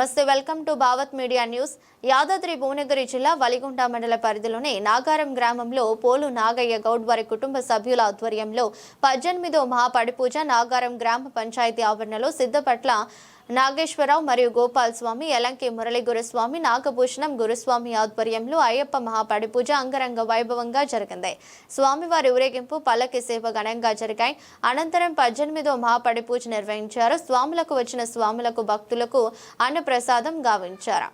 నమస్తే welcome to Bhavat media news. Yadadri Bhuvanagiri జిల్లా వలిగుంట మండల పరిధిలోని నాగారం గ్రామంలో పోలు నాగయ్య గౌడ్ వారి కుటుంబ సభ్యుల ఆధ్వర్యంలో పద్దెనిమిదో మహాపడిపూజ నాగారం గ్రామ పంచాయతీ ఆవరణలో సిద్ధపట్ల నాగేశ్వరరావు మరియు గోపాల్ స్వామి ఎలంకి మురళి గురుస్వామి నాగభూషణం గురుస్వామి ఆధ్వర్యంలో అయ్యప్ప మహాపడిపూజ అంగరంగ వైభవంగా జరిగింది. స్వామివారి ఊరేగింపు పల్లకి సేవ ఘనంగా జరిగాయి. అనంతరం పద్దెనిమిదో మహాపడిపూజ నిర్వహించారు. స్వాములకు వచ్చిన స్వాములకు భక్తులకు అన్నప్రసాదం గావించారు.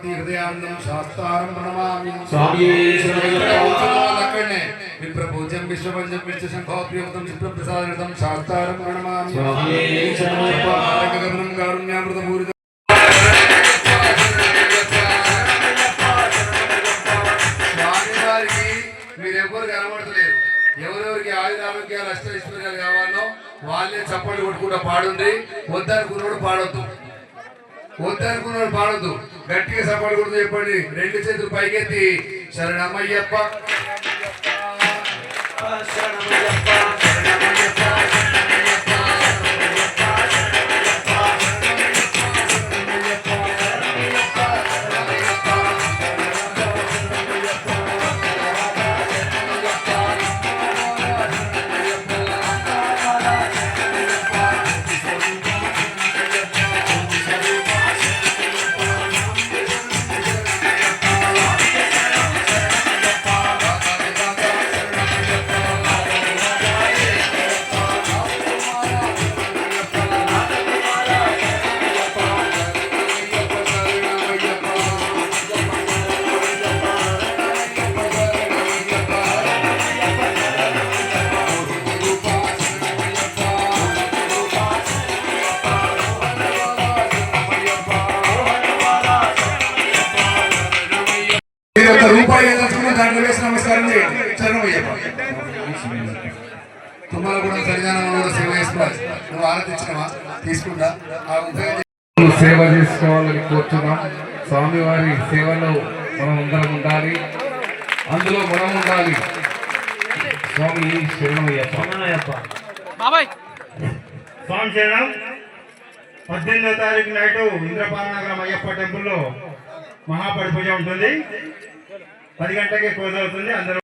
విభుం పార్వతీ హృదయానందం శాస్త్రారం ప్రణమామి. అక్కడనే విప్రపూజం విశ్వపంచం విష్ణు శంఖోప్రియుతం శుభ్రప్రసాదం శాస్త్రారం ప్రణమామి మీరెవ్వరు కనబడతలేరు ఎవరెవరికి ఆయుర ఆరోగ్యాలు అష్ట ఐశ్వర్యాలు కావాలో వాళ్ళే చప్పట్లు కొట్టుకుంటూ పాడుంది వద్దనుకున్నోడు పాడొద్దు వద్దనుకున్నోడు పాడొద్దు. గట్టిగా సపోర్ట్ కూడా చెప్పండి. రెండు చేతులు పైకెత్తి శరణమయ్యప్ప శరణమయ్యప్ప రూపాయి ఏదలుచుకున్న దాంట్లో వేసి నమస్కారం చేయండి. శరణమయ్యప్ప తుమ్మల కూడా సేవ చేసుకోవాలి. నువ్వు ఆరాధించినవా తీసుకుంటా. ఆ ఉపయోగం సేవ చేసుకోవాలని కోరుతున్నాం. స్వామివారి సేవలో మనం అందరం ఉండాలి. అందులో మనం ఉండాలి. స్వామి శరణమయ్యప్ప స్వామి శరణం. పద్దెనిమిదో తారీఖు నైటు ఇంద్రపాలనగరం అయ్యప్ప టెంపుల్లో మహాపడి పూజ ఉంటుంది. పది గంటలకే క్లోజ్ అవుతుంది అందరూ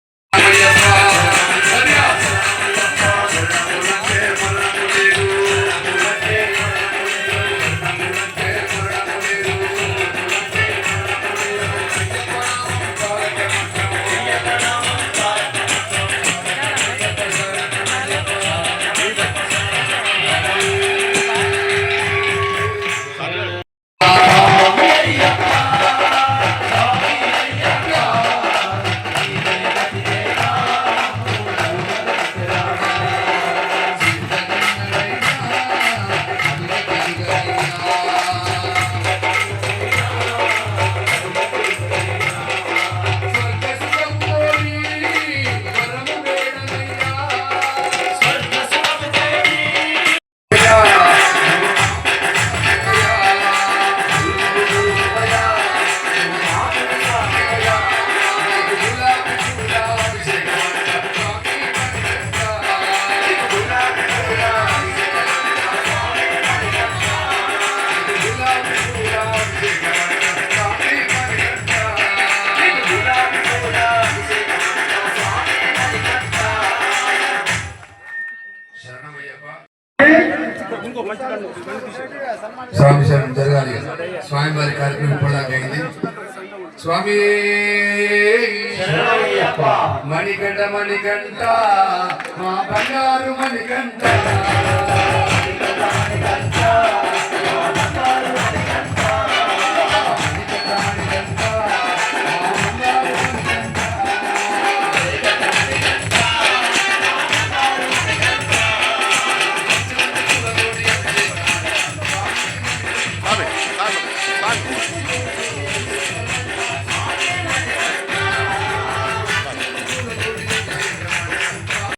స్వామి శరణం జరగాలి స్వామి వారి కార్యక్రమం ఇప్పటిదాకా అయింది. స్వామి! మణికంఠ మణికంఠ మా బంగారు మణికంఠ.